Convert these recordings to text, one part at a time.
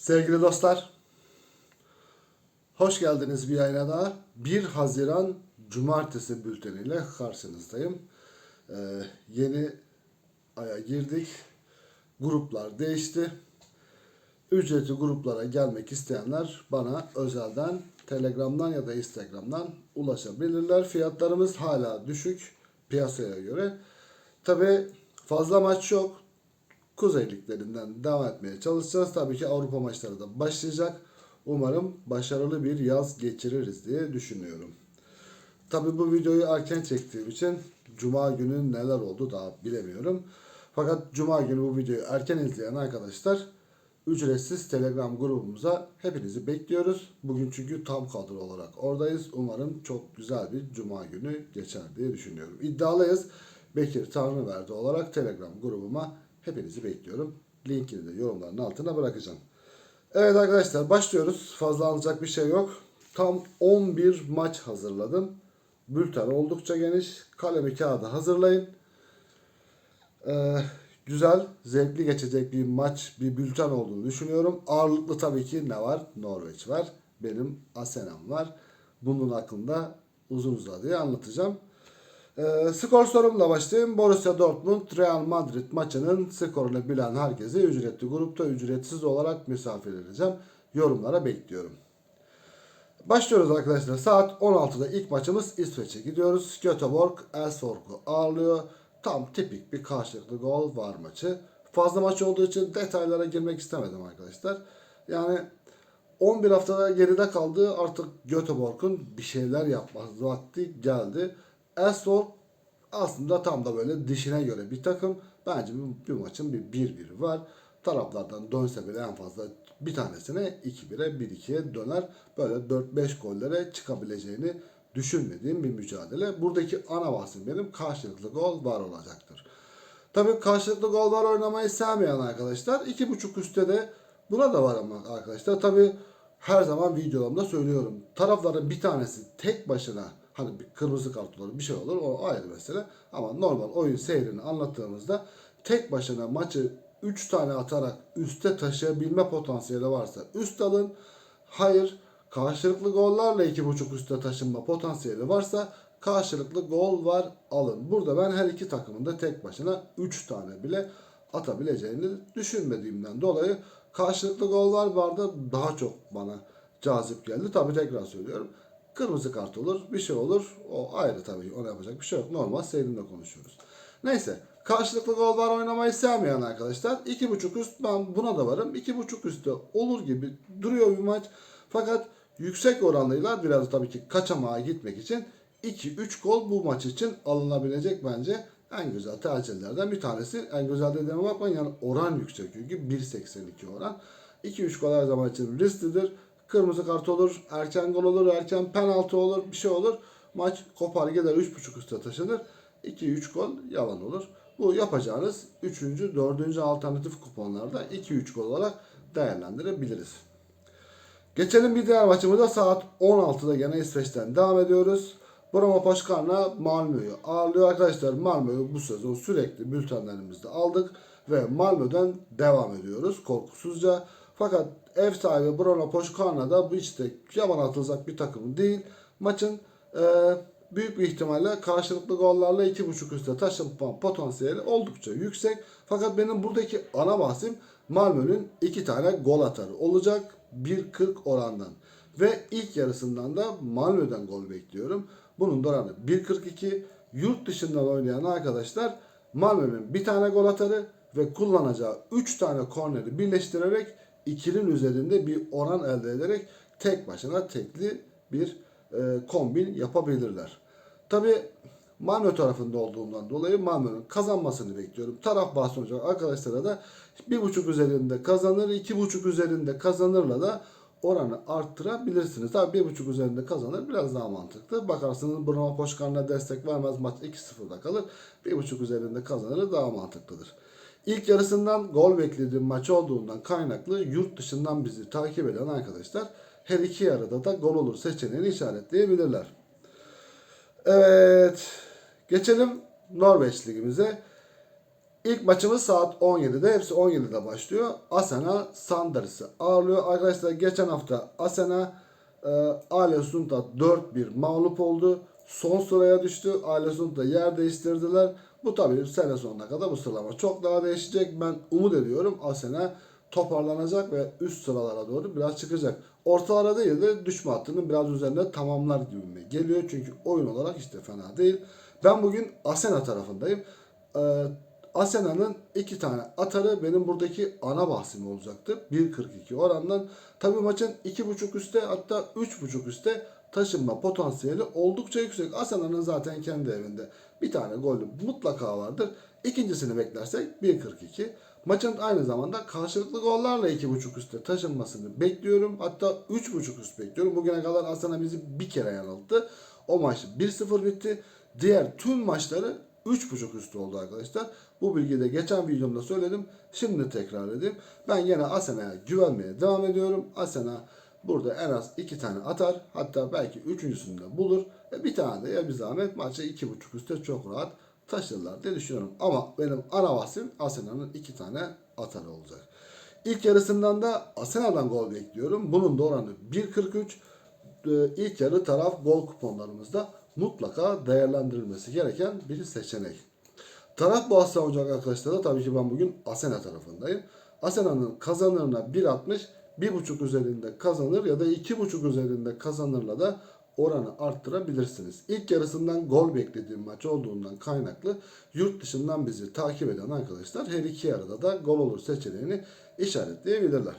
Sevgili dostlar, hoş geldiniz bir yayına daha. 1 Haziran Cumartesi bülteniyle karşınızdayım. Ee, yeni aya girdik. Gruplar değişti. Ücretli gruplara gelmek isteyenler bana özelden Telegram'dan ya da Instagram'dan ulaşabilirler. Fiyatlarımız hala düşük piyasaya göre. Tabi fazla maç yok. Kuzey liglerinden devam etmeye çalışacağız. Tabii ki Avrupa maçları da başlayacak. Umarım başarılı bir yaz geçiririz diye düşünüyorum. Tabii bu videoyu erken çektiğim için Cuma günü neler oldu daha bilemiyorum. Fakat Cuma günü bu videoyu erken izleyen arkadaşlar ücretsiz Telegram grubumuza hepinizi bekliyoruz. Bugün çünkü tam kadro olarak oradayız. Umarım çok güzel bir Cuma günü geçer diye düşünüyorum. İddialıyız. Bekir Tanrıverdi olarak Telegram grubuma hepinizi bekliyorum. Linkini de yorumların altına bırakacağım. Evet arkadaşlar başlıyoruz. Fazla alacak bir şey yok. Tam 11 maç hazırladım. Bülten oldukça geniş. Kalemi kağıdı hazırlayın. Ee, güzel, zevkli geçecek bir maç, bir bülten olduğunu düşünüyorum. Ağırlıklı tabii ki ne var? Norveç var. Benim Asenam var. Bunun hakkında uzun uzadıya anlatacağım. Ee, skor sorumla başlayayım. Borussia Dortmund Real Madrid maçının skorunu bilen herkese ücretli grupta ücretsiz olarak misafir edeceğim. Yorumlara bekliyorum. Başlıyoruz arkadaşlar. Saat 16'da ilk maçımız İsveç'e gidiyoruz. Göteborg Elfsborg'u ağırlıyor. Tam tipik bir karşılıklı gol var maçı. Fazla maç olduğu için detaylara girmek istemedim arkadaşlar. Yani 11 haftada geride kaldı. Artık Göteborg'un bir şeyler yapması vakti geldi. Elfsborg aslında tam da böyle dişine göre bir takım. Bence bir maçın bir 1-1'i var. Taraflardan dönse bile en fazla bir tanesine 2-1'e 1-2'ye döner. Böyle 4-5 gollere çıkabileceğini düşünmediğim bir mücadele. Buradaki ana bahsim benim karşılıklı gol var olacaktır. Tabii karşılıklı gol var oynamayı sevmeyen arkadaşlar 2.5 üstte de buna da var ama arkadaşlar. Tabii her zaman videolarımda söylüyorum. Tarafların bir tanesi tek başına hani bir kırmızı kart olur bir şey olur o ayrı mesele. Ama normal oyun seyrini anlattığımızda tek başına maçı 3 tane atarak üste taşıyabilme potansiyeli varsa üst alın. Hayır karşılıklı gollarla 2.5 üste taşınma potansiyeli varsa karşılıklı gol var alın. Burada ben her iki takımın da tek başına 3 tane bile atabileceğini düşünmediğimden dolayı karşılıklı gol var vardı daha çok bana cazip geldi. Tabi tekrar söylüyorum. Kırmızı kart olur, bir şey olur. O ayrı tabii. Ona yapacak bir şey yok. Normal seyrinde konuşuyoruz. Neyse. Karşılıklı gol var oynamayı sevmeyen arkadaşlar. 2.5 üst ben buna da varım. 2.5 üstte olur gibi duruyor bir maç. Fakat yüksek oranlıyla biraz tabii ki kaçamağa gitmek için 2-3 gol bu maç için alınabilecek bence en güzel tercihlerden bir tanesi. En güzel dediğime bakmayın yani oran yüksek çünkü 1.82 oran. 2-3 gol her zaman için risklidir. Kırmızı kart olur, erken gol olur, erken penaltı olur, bir şey olur. Maç kopar gider 3.5 üstte taşınır. 2-3 gol yalan olur. Bu yapacağınız 3. 4. alternatif kuponlarda 2-3 gol olarak değerlendirebiliriz. Geçelim bir diğer maçımıza saat 16'da gene İsveç'ten devam ediyoruz. Broma Paşkan'la Malmö'yü ağırlıyor arkadaşlar. Malmö'yü bu sezon sürekli bültenlerimizde aldık ve Malmö'den devam ediyoruz korkusuzca. Fakat ev sahibi Bruno Poşkan'la da bu işte yaman atılacak bir takım değil. Maçın e, büyük bir ihtimalle karşılıklı gollarla 2.5 üstte taşınma potansiyeli oldukça yüksek. Fakat benim buradaki ana bahsim Malmö'nün iki tane gol atarı olacak 1.40 orandan. Ve ilk yarısından da Malmö'den gol bekliyorum. Bunun da oranı 1.42. Yurt dışından oynayan arkadaşlar Malmö'nün bir tane gol atarı ve kullanacağı 3 tane korneri birleştirerek ikilinin üzerinde bir oran elde ederek tek başına tekli bir e, kombin yapabilirler. Tabi Malmö tarafında olduğumdan dolayı Malmö'nün kazanmasını bekliyorum. Taraf bahsi olacak arkadaşlara da 1.5 üzerinde kazanır, 2.5 üzerinde kazanırla da oranı arttırabilirsiniz. Tabi 1.5 üzerinde kazanır biraz daha mantıklı. Bakarsınız Bruno Poşkan'la destek vermez maç 2-0'da kalır. 1.5 üzerinde kazanır daha mantıklıdır. İlk yarısından gol beklediğim maç olduğundan kaynaklı yurt dışından bizi takip eden arkadaşlar her iki yarıda da gol olur seçeneğini işaretleyebilirler. Evet. Geçelim Norveç ligimize. İlk maçımız saat 17'de. Hepsi 17'de başlıyor. Asena Sanders'ı ağırlıyor. Arkadaşlar geçen hafta Asena e, Ale Sund'a 4-1 mağlup oldu. Son sıraya düştü. Ale Sund'la yer değiştirdiler. Bu tabii sene sonuna kadar bu sıralama çok daha değişecek. Ben umut ediyorum Asena toparlanacak ve üst sıralara doğru biraz çıkacak. Ortalara değil de düşme hattının biraz üzerinde tamamlar gibi geliyor. Çünkü oyun olarak işte fena değil. Ben bugün Asena tarafındayım. Ee, Asena'nın iki tane atarı benim buradaki ana bahsim olacaktır. 1.42 orandan. Tabi maçın 2.5 üstte hatta 3.5 üstte taşınma potansiyeli oldukça yüksek. Asena'nın zaten kendi evinde bir tane golü mutlaka vardır. İkincisini beklersek 1.42. Maçın aynı zamanda karşılıklı gollarla 2.5 üstte taşınmasını bekliyorum. Hatta 3.5 üst bekliyorum. Bugüne kadar Asena bizi bir kere yanılttı. O maç 1-0 bitti. Diğer tüm maçları 3.5 üstü oldu arkadaşlar. Bu bilgiyi de geçen videomda söyledim. Şimdi tekrar edeyim. Ben yine Asena'ya güvenmeye devam ediyorum. Asena burada en az 2 tane atar. Hatta belki üçüncüsünü de bulur. E bir tane de ya bir zahmet maçı 2.5 üstte çok rahat taşırlar diye düşünüyorum. Ama benim ana bahsim Asena'nın 2 tane atarı olacak. İlk yarısından da Asena'dan gol bekliyorum. Bunun da oranı 1.43. Ee, ilk yarı taraf gol kuponlarımızda mutlaka değerlendirilmesi gereken bir seçenek. Taraf bahsi olacak arkadaşlar da tabii ki ben bugün Asena tarafındayım. Asena'nın kazanırına 1.60, 1.5 üzerinde kazanır ya da 2.5 üzerinde kazanırla da oranı arttırabilirsiniz. İlk yarısından gol beklediğim maç olduğundan kaynaklı yurt dışından bizi takip eden arkadaşlar her iki yarıda da gol olur seçeneğini işaretleyebilirler.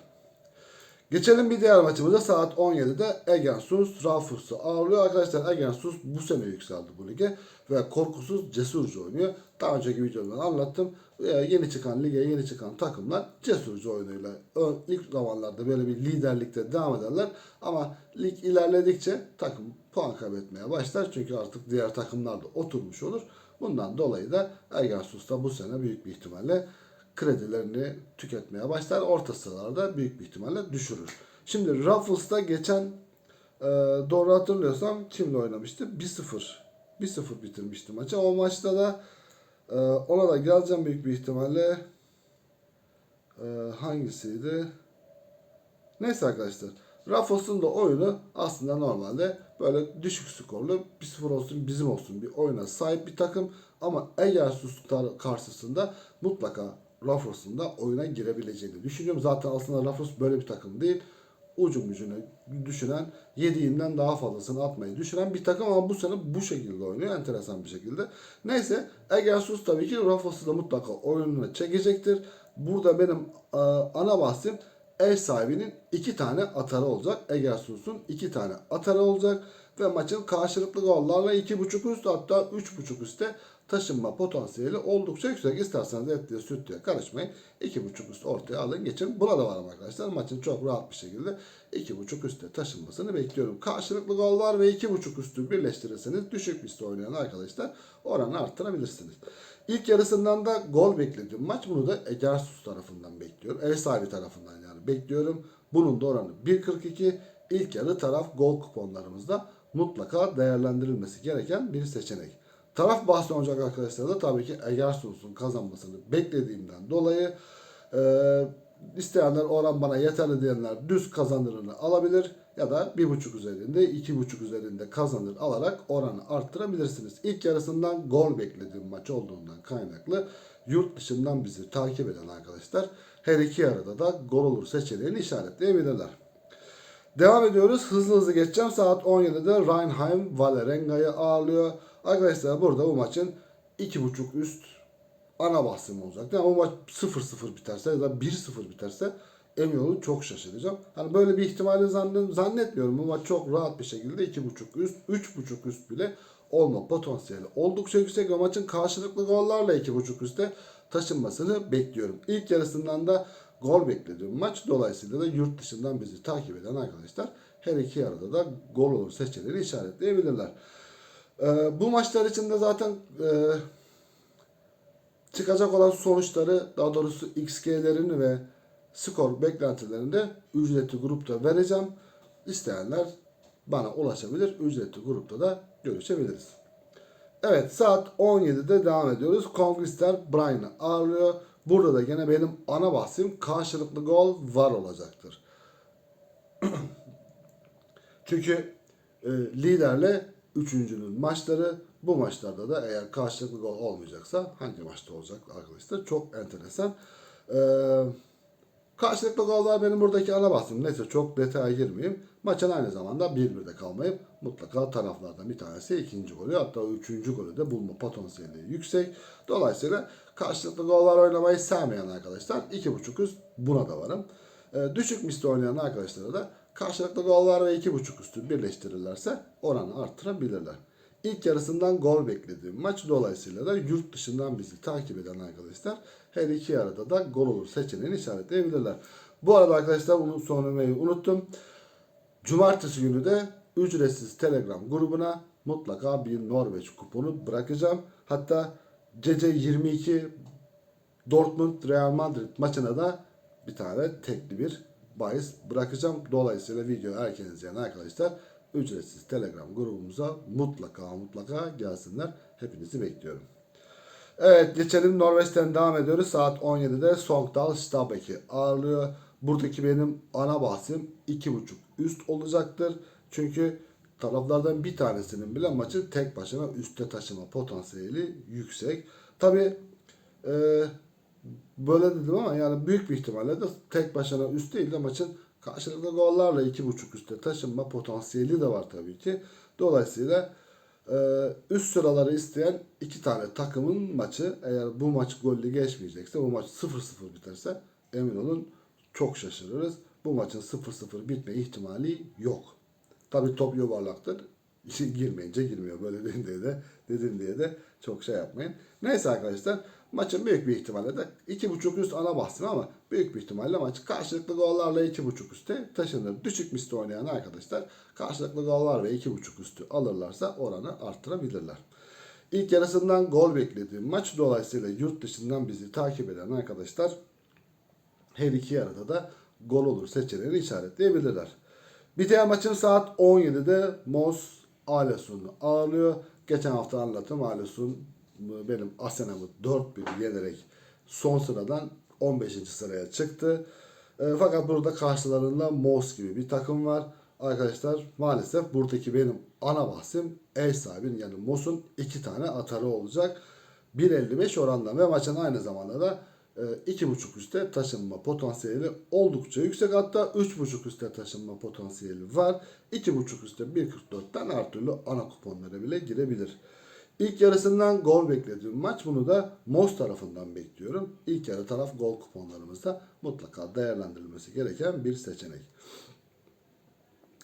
Geçelim bir diğer maçımıza saat 17'de Egensus Raufoss'u ağırlıyor. Arkadaşlar Egensus bu sene yükseldi bu lige ve korkusuz cesurca oynuyor. Daha önceki videoda anlattım. Yeni çıkan lige yeni çıkan takımlar cesurca oyunuyla ö- ilk zamanlarda böyle bir liderlikte devam ederler. Ama lig ilerledikçe takım puan kaybetmeye başlar. Çünkü artık diğer takımlar da oturmuş olur. Bundan dolayı da Egensus da bu sene büyük bir ihtimalle kredilerini tüketmeye başlar. Orta sıralarda büyük bir ihtimalle düşürür. Şimdi Ruffles'ta geçen e, doğru hatırlıyorsam kimle oynamıştı? 1-0. 1-0 bitirmişti maçı. O maçta da e, ona da geleceğim büyük bir ihtimalle. E, hangisiydi? Neyse arkadaşlar. Ruffles'ın da oyunu aslında normalde böyle düşük skorlu 1-0 olsun bizim olsun bir oyuna sahip bir takım. Ama Egersus tar- karşısında mutlaka Ruffles'ın da oyuna girebileceğini düşünüyorum. Zaten aslında Ruffles böyle bir takım değil. Ucum ucuna düşünen, yediğinden daha fazlasını atmayı düşünen bir takım ama bu sene bu şekilde oynuyor. Enteresan bir şekilde. Neyse Egersus tabii ki Ruffles'ı da mutlaka oyununa çekecektir. Burada benim e, ana bahsim ev sahibinin iki tane atarı olacak. Egersus'un iki tane atarı olacak. Ve maçın karşılıklı gollarla iki buçuk üst hatta üç buçuk üstte taşınma potansiyeli oldukça yüksek. İsterseniz etliye sütlüye karışmayın. iki buçuk üst ortaya alın geçin. Buna da varım arkadaşlar. Maçın çok rahat bir şekilde iki buçuk üstte taşınmasını bekliyorum. Karşılıklı gol var ve iki buçuk üstü birleştirirseniz düşük üstte oynayan arkadaşlar oranı arttırabilirsiniz. İlk yarısından da gol beklediğim maç. Bunu da Egersus tarafından bekliyorum. Ev sahibi tarafından yani bekliyorum. Bunun da oranı 1.42. İlk yarı taraf gol kuponlarımızda mutlaka değerlendirilmesi gereken bir seçenek. Taraf bahsi olacak arkadaşlar da tabii ki Egersus'un kazanmasını beklediğimden dolayı e, isteyenler oran bana yeterli diyenler düz kazanırını alabilir ya da 1.5 üzerinde 2.5 üzerinde kazanır alarak oranı arttırabilirsiniz. İlk yarısından gol beklediğim maç olduğundan kaynaklı yurt dışından bizi takip eden arkadaşlar her iki yarıda da gol olur seçeneğini işaretleyebilirler. Devam ediyoruz. Hızlı hızlı geçeceğim. Saat 17'de Rheinheim Valerenga'yı ağırlıyor. Arkadaşlar burada bu maçın 2.5 üst ana bahsim olacak. Yani o maç 0-0 biterse ya da 1-0 biterse emin olun çok şaşıracağım. Hani böyle bir ihtimali zannet, zannetmiyorum. Bu maç çok rahat bir şekilde 2.5 üst, 3.5 üst bile olma potansiyeli oldukça yüksek. ve maçın karşılıklı gollarla 2.5 üste taşınmasını bekliyorum. İlk yarısından da gol beklediğim maç. Dolayısıyla da yurt dışından bizi takip eden arkadaşlar her iki yarıda da gol olur seçeneğini işaretleyebilirler. Ee, bu maçlar için de zaten e, çıkacak olan sonuçları daha doğrusu XG'lerini ve skor beklentilerini de ücretli grupta vereceğim. İsteyenler bana ulaşabilir. Ücretli grupta da görüşebiliriz. Evet saat 17'de devam ediyoruz. Conquistar Brian'ı ağırlıyor. Burada da gene benim ana bahsim karşılıklı gol var olacaktır. Çünkü e, liderle üçüncünün maçları bu maçlarda da eğer karşılıklı gol olmayacaksa hangi maçta olacak arkadaşlar? Çok enteresan. Eee Karşılıklı gollar benim buradaki ana bahsim. Neyse çok detaya girmeyeyim. Maçın aynı zamanda 1-1'de kalmayıp mutlaka taraflardan bir tanesi ikinci golü hatta üçüncü golü de bulma potansiyeli yüksek. Dolayısıyla karşılıklı gollar oynamayı sevmeyen arkadaşlar 2.5 üst buna da varım. Ee, düşük misli oynayan arkadaşlara da karşılıklı gollar ve 2.5 üstü birleştirirlerse oranı arttırabilirler. İlk yarısından gol beklediğim maç dolayısıyla da yurt dışından bizi takip eden arkadaşlar her iki yarıda da gol olur seçeneğini işaretleyebilirler. Bu arada arkadaşlar bunu söylemeyi unuttum. Cumartesi günü de ücretsiz Telegram grubuna mutlaka bir Norveç kuponu bırakacağım. Hatta gece 22 Dortmund Real Madrid maçına da bir tane tekli bir bahis bırakacağım. Dolayısıyla video erken izleyen arkadaşlar ücretsiz Telegram grubumuza mutlaka mutlaka gelsinler. Hepinizi bekliyorum. Evet geçelim Norveç'ten devam ediyoruz. Saat 17'de Sogndal Stabæk'i ağırlıyor. Buradaki benim ana bahsim 2.5 üst olacaktır. Çünkü taraflardan bir tanesinin bile maçı tek başına üste taşıma potansiyeli yüksek. Tabi böyle dedim ama yani büyük bir ihtimalle de tek başına üst değil de maçın karşılıklı gollarla 2.5 üste taşınma potansiyeli de var tabii ki. Dolayısıyla e, üst sıraları isteyen iki tane takımın maçı eğer bu maç gollü geçmeyecekse bu maç 0-0 biterse emin olun çok şaşırırız. Bu maçın 0-0 bitme ihtimali yok. Tabii top yuvarlaktır. girmeyince girmiyor. Böyle dedim diye de dedim diye de çok şey yapmayın. Neyse arkadaşlar maçın büyük bir ihtimalle de 2.5 üst ana bahsim ama büyük bir ihtimalle maç karşılıklı gollarla 2.5 üste taşınır. Düşük misli oynayan arkadaşlar karşılıklı gollar ve 2.5 üstü alırlarsa oranı arttırabilirler. İlk yarısından gol beklediğim maç dolayısıyla yurt dışından bizi takip eden arkadaşlar her iki yarıda da gol olur seçeneğini işaretleyebilirler. Bir diğer maçın saat 17'de Mos Alesund'u ağırlıyor. Geçen hafta anlattım Alesund benim Asena'mı 4-1 yenerek son sıradan 15. sıraya çıktı. E, fakat burada karşılarında Mos gibi bir takım var. Arkadaşlar maalesef buradaki benim ana bahsim ev sahibinin yani Mos'un iki tane atarı olacak. 1.55 oranla ve maçın aynı zamanda da e, 2.5 üste taşınma potansiyeli oldukça yüksek. Hatta 3.5 üste taşınma potansiyeli var. 2.5 üste 1.44'ten her türlü ana kuponlara bile girebilir. İlk yarısından gol beklediğim maç bunu da Mos tarafından bekliyorum. İlk yarı taraf gol kuponlarımızda mutlaka değerlendirilmesi gereken bir seçenek.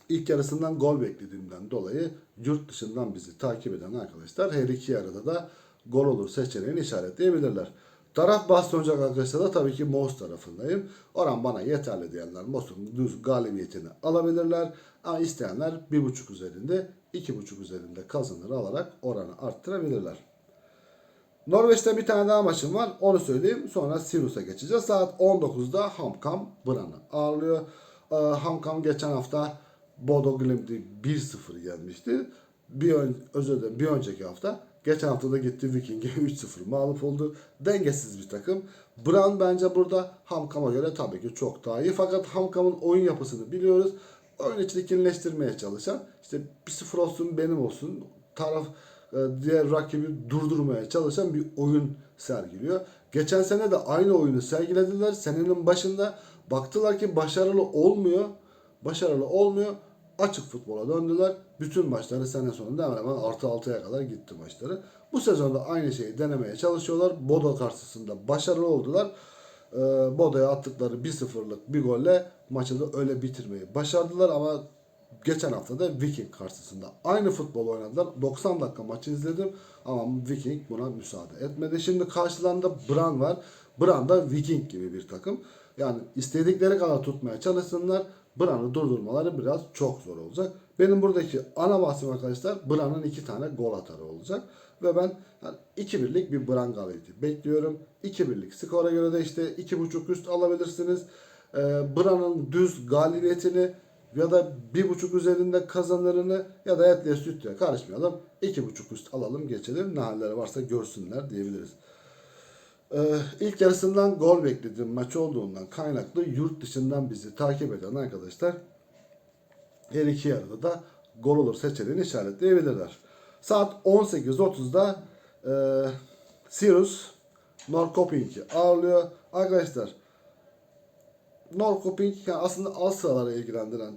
İlk yarısından gol beklediğimden dolayı yurt dışından bizi takip eden arkadaşlar her iki yarıda da gol olur seçeneğini işaretleyebilirler. Taraf bastıracak arkadaşlar da tabii ki Mos tarafındayım. Oran bana yeterli diyenler Mos'un düz galibiyetini alabilirler. Ama isteyenler 1.5 üzerinde 2.5 üzerinde kazanır alarak oranı arttırabilirler. Norveç'te bir tane daha maçım var. Onu söyleyeyim. Sonra Sirius'a geçeceğiz. Saat 19'da Hamkam Bran'ı ağırlıyor. Ee, Hamkam geçen hafta Bodo Glimt'i 1-0 gelmişti. Bir ön, özür dilerim, bir önceki hafta Geçen hafta da gitti Viking'e 3-0 mağlup oldu. Dengesiz bir takım. Brown bence burada Hamkam'a göre tabii ki çok daha iyi. Fakat Hamkam'ın oyun yapısını biliyoruz. Oyun içi çalışan, işte 1-0 olsun benim olsun taraf e, diğer rakibi durdurmaya çalışan bir oyun sergiliyor. Geçen sene de aynı oyunu sergilediler. Senenin başında baktılar ki başarılı olmuyor. Başarılı olmuyor açık futbola döndüler. Bütün maçları sene sonunda hemen hemen artı 6'ya kadar gitti maçları. Bu sezonda aynı şeyi denemeye çalışıyorlar. Bodo karşısında başarılı oldular. Ee, Bodo'ya attıkları 1-0'lık bir golle maçı da öyle bitirmeyi başardılar ama geçen hafta da Viking karşısında aynı futbol oynadılar. 90 dakika maçı izledim ama Viking buna müsaade etmedi. Şimdi karşılarında Bran var. Bran da Viking gibi bir takım. Yani istedikleri kadar tutmaya çalışsınlar. Bran'ı durdurmaları biraz çok zor olacak. Benim buradaki ana bahsim arkadaşlar Bran'ın iki tane gol atarı olacak. Ve ben yani 2-1'lik bir Bran galibiyeti bekliyorum. 2-1'lik skora göre de işte 2.5 üst alabilirsiniz. Ee, Bran'ın düz galibiyetini ya da bir buçuk üzerinde kazanırını ya da etle sütle karışmayalım. iki buçuk üst alalım geçelim. Ne halleri varsa görsünler diyebiliriz. Ee, ilk yarısından gol beklediğim maç olduğundan kaynaklı yurt dışından bizi takip eden arkadaşlar her iki yarıda da gol olur seçeneğini işaretleyebilirler. Saat 18.30'da e, Sirius Norrköping'i ağırlıyor. Arkadaşlar Norrköping yani aslında alt sıralara ilgilendiren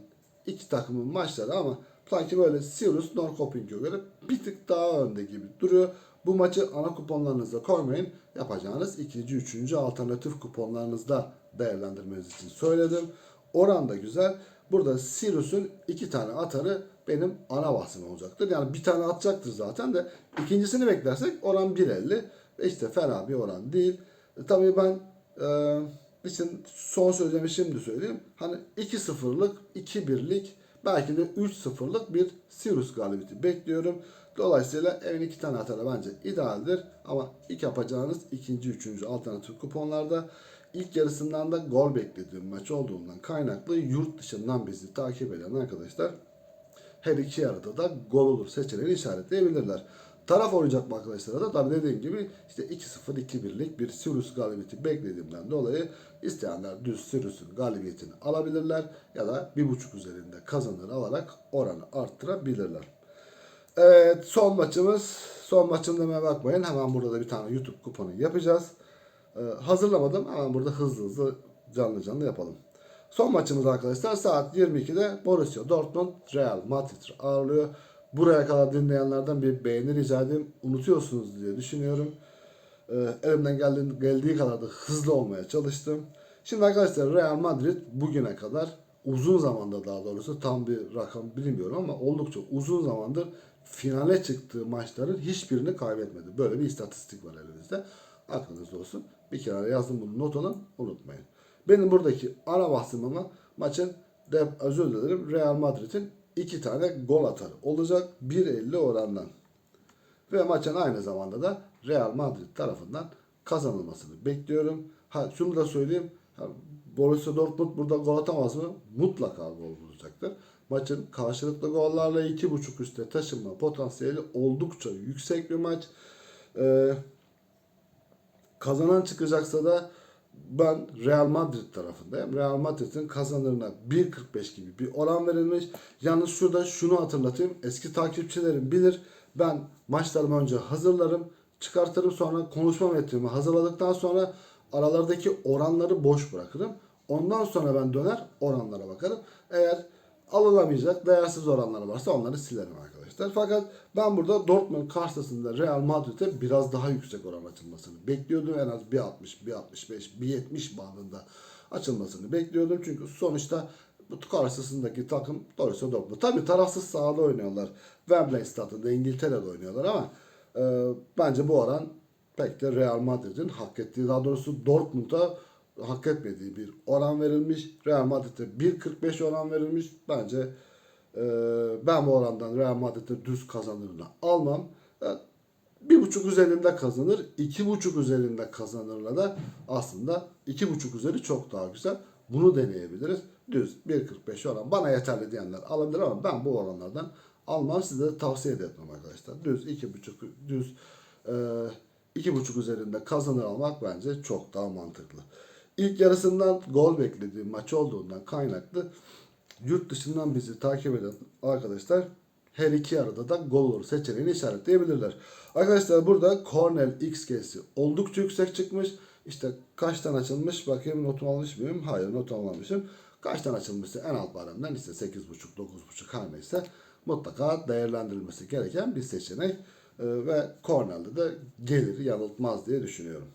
iki takımın maçları ama sanki böyle Sirius Norrköping'e göre bir tık daha önde gibi duruyor. Bu maçı ana kuponlarınıza koymayın. Yapacağınız ikinci, üçüncü alternatif kuponlarınızda değerlendirmeniz için söyledim. Oran da güzel. Burada Sirius'un iki tane atarı benim ana bahsim olacaktır. Yani bir tane atacaktır zaten de ikincisini beklersek oran 1.50 ve işte fena bir oran değil. E, tabii ben e, için son sözlerimi şimdi söyleyeyim. Hani 2-0'lık, 2-1'lik belki de 3-0'lık bir Sirius galibiyeti bekliyorum. Dolayısıyla evin iki tane atarı bence idealdir. Ama ilk yapacağınız ikinci, üçüncü alternatif kuponlarda ilk yarısından da gol beklediğim maç olduğundan kaynaklı yurt dışından bizi takip eden arkadaşlar her iki yarıda da gol olur seçeneğini işaretleyebilirler. Taraf oynayacak arkadaşlara da tabii dediğim gibi işte 2-0 2-1'lik bir Sirius galibiyeti beklediğimden dolayı isteyenler düz Sirius'un galibiyetini alabilirler ya da 1.5 üzerinde kazanır alarak oranı arttırabilirler. Evet son maçımız. Son maçım demeye bakmayın. Hemen burada da bir tane YouTube kuponu yapacağız. Ee, hazırlamadım. Hemen burada hızlı hızlı canlı canlı yapalım. Son maçımız arkadaşlar saat 22'de Borussia Dortmund Real Madrid ağırlıyor. Buraya kadar dinleyenlerden bir beğeni rica edeyim. Unutuyorsunuz diye düşünüyorum. Ee, elimden geldiği, geldiği kadar da hızlı olmaya çalıştım. Şimdi arkadaşlar Real Madrid bugüne kadar uzun zamanda daha doğrusu tam bir rakam bilmiyorum ama oldukça uzun zamandır finale çıktığı maçların hiçbirini kaybetmedi. Böyle bir istatistik var elimizde. Aklınızda olsun. Bir kenara yazdım bunu not alın unutmayın. Benim buradaki ana bahsim ama maçın de, özür dilerim Real Madrid'in iki tane gol atarı olacak 1.50 orandan. Ve maçın aynı zamanda da Real Madrid tarafından kazanılmasını bekliyorum. Ha şunu da söyleyeyim. Borussia Dortmund burada gol atamaz mı? Mutlaka gol bulacaktır. Maçın karşılıklı gollarla 2.5 üstte taşınma potansiyeli oldukça yüksek bir maç. Ee, kazanan çıkacaksa da ben Real Madrid tarafındayım. Real Madrid'in kazanırına 1.45 gibi bir oran verilmiş. Yalnız şurada şunu hatırlatayım. Eski takipçilerim bilir. Ben maçlarımı önce hazırlarım. Çıkartırım sonra konuşma metnimi hazırladıktan sonra aralardaki oranları boş bırakırım. Ondan sonra ben döner oranlara bakarım. Eğer alınamayacak değersiz oranlar varsa onları silerim arkadaşlar. Fakat ben burada Dortmund karşısında Real Madrid'e biraz daha yüksek oran açılmasını bekliyordum. En az 1.60, 1.65, 1.70 bandında açılmasını bekliyordum. Çünkü sonuçta bu karşısındaki takım Borussia Dortmund. Tabii tarafsız sahada oynuyorlar. Wembley stadında İngiltere'de oynuyorlar ama e, bence bu oran pek de Real Madrid'in hak ettiği daha doğrusu Dortmund'a hak etmediği bir oran verilmiş. Real Madrid'e 1.45 oran verilmiş. Bence e, ben bu orandan Real Madrid'e düz kazanırını almam. E, bir buçuk üzerinde kazanır. iki buçuk üzerinde kazanırla da aslında iki buçuk üzeri çok daha güzel. Bunu deneyebiliriz. Düz 1.45 oran bana yeterli diyenler alabilir ama ben bu oranlardan almam. Size de tavsiye de etmem arkadaşlar. Düz iki buçuk düz e, iki buçuk üzerinde kazanır almak bence çok daha mantıklı. İlk yarısından gol beklediğim maç olduğundan kaynaklı yurt dışından bizi takip eden arkadaşlar her iki yarıda da gol olur seçeneğini işaretleyebilirler. Arkadaşlar burada Cornell XG'si oldukça yüksek çıkmış. İşte kaçtan açılmış bakayım not almış mıyım? Hayır not almamışım. Kaçtan açılmışsa en alt baremden işte 8.5 9.5 her neyse mutlaka değerlendirilmesi gereken bir seçenek. Ee, ve Cornell'de de gelir yanıltmaz diye düşünüyorum.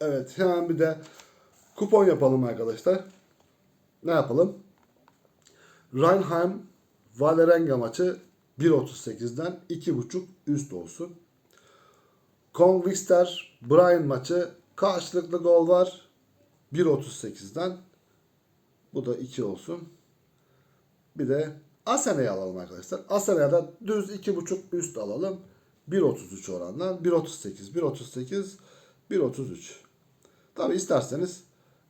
Evet hemen bir de kupon yapalım arkadaşlar. Ne yapalım? Reinheim Valerenga maçı 1.38'den 2.5 üst olsun. Kongwister Brian maçı karşılıklı gol var. 1.38'den bu da 2 olsun. Bir de Asena'yı alalım arkadaşlar. Asena'ya da düz 2.5 üst alalım. 1.33 orandan 1.38, 1.38, 1.33. Tabi isterseniz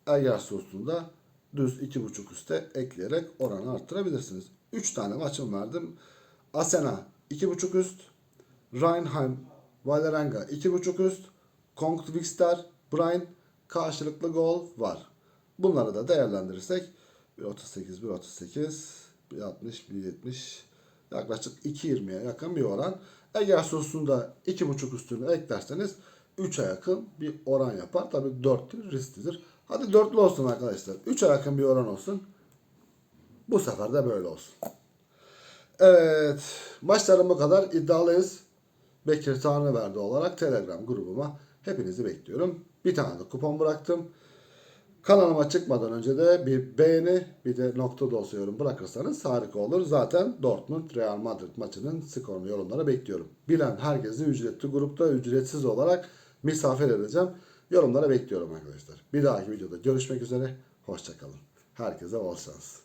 Eger sosunda düz 2.5 üste ekleyerek oranı arttırabilirsiniz. 3 tane maçım verdim. Asena 2.5 üst, Rheinheim, Valerenga 2.5 üst, Kongt Wixter, Brian karşılıklı gol var. Bunları da değerlendirirsek 1.38, 1.38, 1.60, 1.70 yaklaşık 2.20'ye yakın bir oran. Eğer sosunda 2.5 üstünü eklerseniz 3'e yakın bir oran yapar. Tabi 4'tür risklidir. Hadi 4'lü olsun arkadaşlar. 3'e yakın bir oran olsun. Bu sefer de böyle olsun. Evet. Maçlarım bu kadar. iddialıyız. Bekir Tanrıverdi olarak Telegram grubuma hepinizi bekliyorum. Bir tane de kupon bıraktım. Kanalıma çıkmadan önce de bir beğeni bir de nokta dolusu yorum bırakırsanız harika olur. Zaten Dortmund Real Madrid maçının skorunu yorumlara bekliyorum. Bilen herkesi ücretli grupta ücretsiz olarak misafir edeceğim. Yorumlara bekliyorum arkadaşlar. Bir dahaki videoda görüşmek üzere. Hoşçakalın. Herkese bol şans.